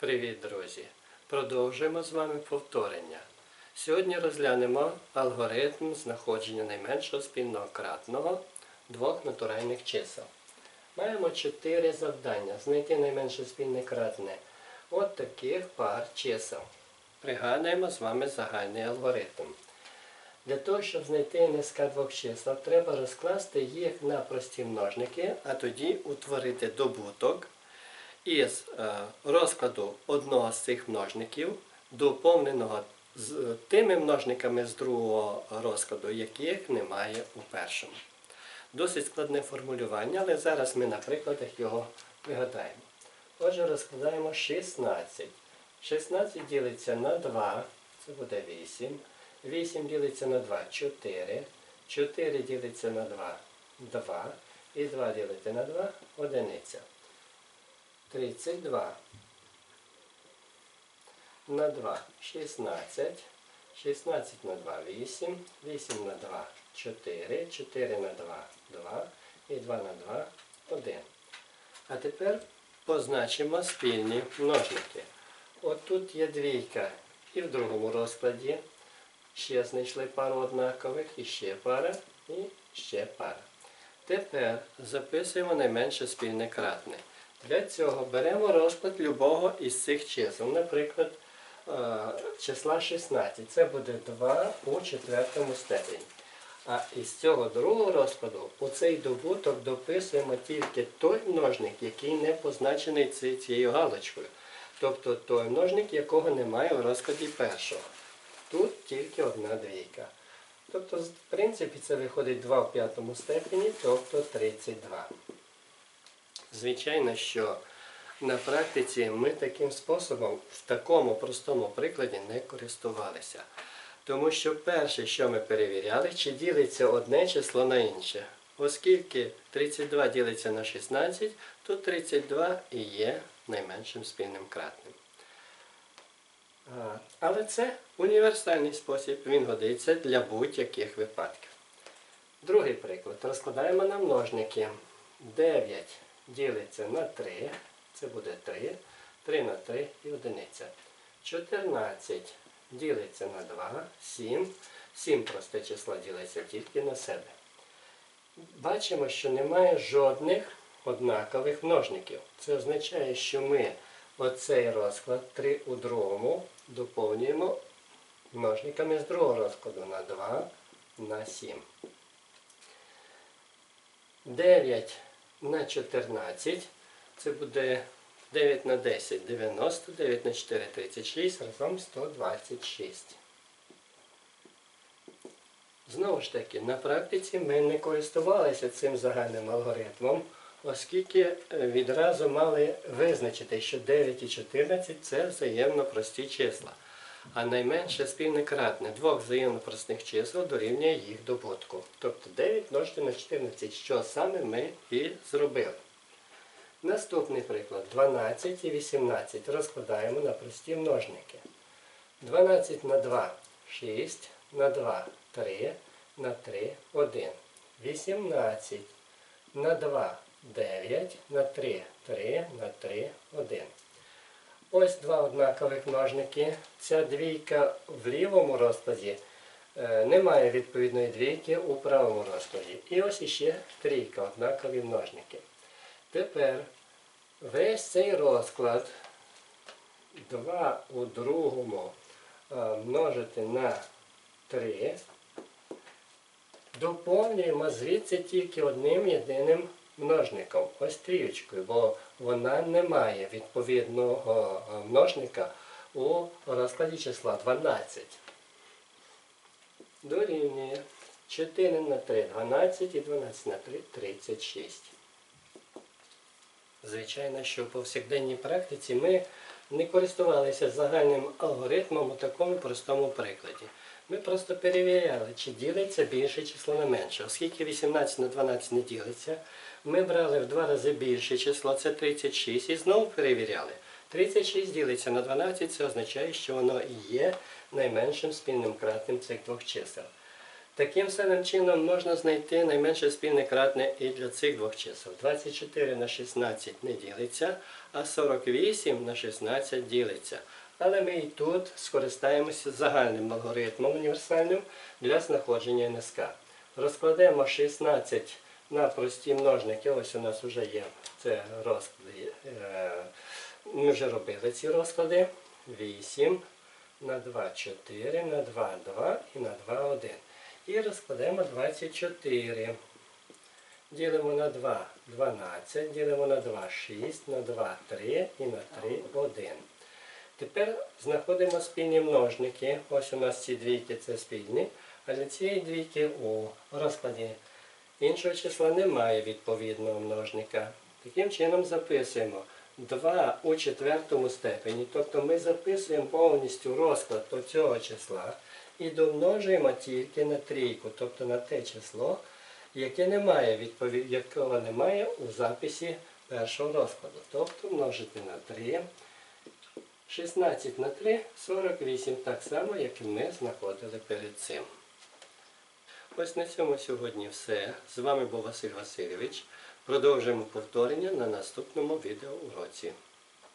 Привіт, друзі! Продовжуємо з вами повторення. Сьогодні розглянемо алгоритм знаходження найменшого спільного кратного двох натуральних чисел. Маємо чотири завдання. Знайти найменше спільне кратне от таких пар чисел. Пригадуємо з вами загальний алгоритм. Для того, щоб знайти НСК двох чисел, треба розкласти їх на прості множники, а тоді утворити добуток із е, розкладу одного з цих множників, доповненого з е, тими множниками з другого розкладу, яких немає у першому. Досить складне формулювання, але зараз ми на прикладах його пригадаємо. Отже, розкладаємо 16. 16 ділиться на 2, це буде 8. 8 ділиться на 2, 4. 4 ділиться на 2, 2. І 2 ділити на 2, одиниця. 32 на 2 16. 16 на 2 8. 8 на 2 4. 4 на 2 2. І 2 на 2 1. А тепер позначимо спільні множники. От тут є двійка і в другому розкладі. Ще знайшли пару однакових, і ще пара, і ще пара. Тепер записуємо найменше спільне кратне. Для цього беремо розклад любого із цих чисел. Наприклад, е, числа 16. Це буде 2 у четвертому степені. А із цього другого розкладу у цей добуток дописуємо тільки той множник, який не позначений цією галочкою. Тобто той множник, якого немає в розкладі першого. Тут тільки одна двійка. Тобто, в принципі, це виходить 2 в п'ятому степені, тобто 32. Звичайно, що на практиці ми таким способом в такому простому прикладі не користувалися. Тому що перше, що ми перевіряли, чи ділиться одне число на інше. Оскільки 32 ділиться на 16, то 32 і є найменшим спільним кратним. Але це універсальний спосіб, він годиться для будь-яких випадків. Другий приклад. Розкладаємо на множники. 9 ділиться на 3, це буде 3, 3 на 3 і одиниця. 14 ділиться на 2, 7. 7 просте число ділиться тільки на себе. Бачимо, що немає жодних однакових множників. Це означає, що ми оцей розклад 3 у другому доповнюємо множниками з другого розкладу на 2 на 7. 9 на 14. Це буде 9 на 10 90, 9 на 4 36, разом 126. Знову ж таки, на практиці ми не користувалися цим загальним алгоритмом, оскільки е, відразу мали визначити, що 9 і 14 це взаємно прості числа. А найменше спільне кратне двох взаємно простих чисел дорівнює їх добутку. Тобто 9 множити на 14, що саме ми і зробили. Наступний приклад 12 і 18 розкладаємо на прості множники. 12 на 2 6, на 2 3, на 3 1. 18 на 2 9, на 3 3, на 3 1. Ось два однакових множники. Ця двійка в лівому розкладі е, немає відповідної двійки у правому розкладі. І ось іще трійка, однакові множники. Тепер весь цей розклад 2 у другому е, множити на 3 доповнюємо звідси тільки одним єдиним множником, ось трієчкою, бо вона не має відповідного е, множника у розкладі числа 12. Дорівнює 4 на 3 12 і 12 на 3 36. Звичайно, що в повсякденній практиці ми не користувалися загальним алгоритмом у такому простому прикладі. Ми просто перевіряли, чи ділиться більше число на менше. Оскільки 18 на 12 не ділиться, ми брали в два рази більше число, це 36, і знову перевіряли. 36 ділиться на 12, це означає, що воно є найменшим спільним кратним цих двох чисел. Таким самим чином можна знайти найменше спільне кратне і для цих двох чисел. 24 на 16 не ділиться, а 48 на 16 ділиться. Але ми і тут скористаємося загальним алгоритмом універсальним для знаходження НСК. Розкладемо 16 на прості множники. Ось у нас вже є це розклади. е, Ми вже робили ці розклади. 8 на 2, 4, на 2, 2 і на 2, 1. І розкладемо 24. Ділимо на 2, 12, ділимо на 2, 6, на 2, 3 і на 3, 1. Тепер знаходимо спільні множники. Ось у нас ці двійки це спільні, а для цієї двійки у розкладі іншого числа немає відповідного множника. Таким чином записуємо 2 у четвертому степені, тобто ми записуємо повністю розклад цього числа і домножуємо тільки на трійку, тобто на те число, яке немає відповід... якого немає у записі першого розкладу. Тобто множити на 3. 16 на 3 48, так само, як і ми знаходили перед цим. Ось на цьому сьогодні все. З вами був Василь Васильович. Продовжуємо повторення на наступному відеоуроці.